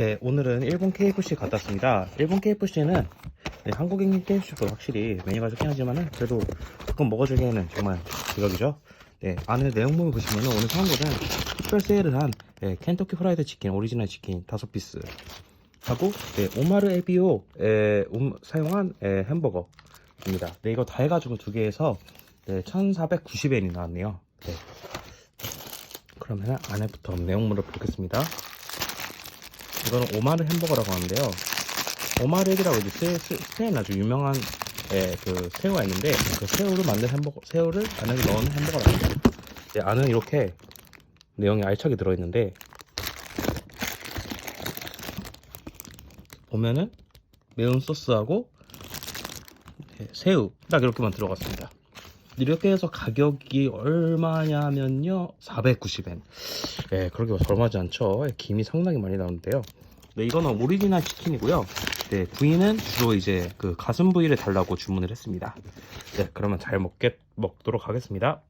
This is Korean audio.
네, 오늘은 일본 KFC 갔다 왔습니다. 일본 KFC는 네, 한국인 KFC도 확실히 메뉴가 좋긴 하지만은 그래도 가끔 먹어주기에는 정말 제격이죠. 네, 안에 내용물을 보시면은 오늘 사온 거는 특별 세일을 한 네, 켄터키 프라이드 치킨 오리지널 치킨 다섯 피스 하고 네, 오마르 에비오 에, 음, 사용한 에, 햄버거입니다. 네, 이거 다 해가지고 두 개에서 네, 1,490엔이 나왔네요. 네. 그러면 안에부터 내용물을 보겠습니다. 이거는 오마르 햄버거라고 하는데요. 오마르에비라고 이제 스, 스, 스페인 아주 유명한 예, 그 새우가 있는데 그 새우를 만든 햄버거, 새우를 안에 넣은 햄버거라고 합니다. 예, 안은 이렇게 내용이 알차게 들어있는데 보면은 매운 소스하고 예, 새우 딱 이렇게만 들어갔습니다. 이렇게 해서 가격이 얼마냐면요. 490엔. 예 그렇게 저렴하지 않죠. 예, 김이 상당히 많이 나오는데요. 네 이거는 오리지널 치킨이고요. 네 부위는 주로 이제 그 가슴 부위를 달라고 주문을 했습니다. 네 그러면 잘 먹겠 먹도록 하겠습니다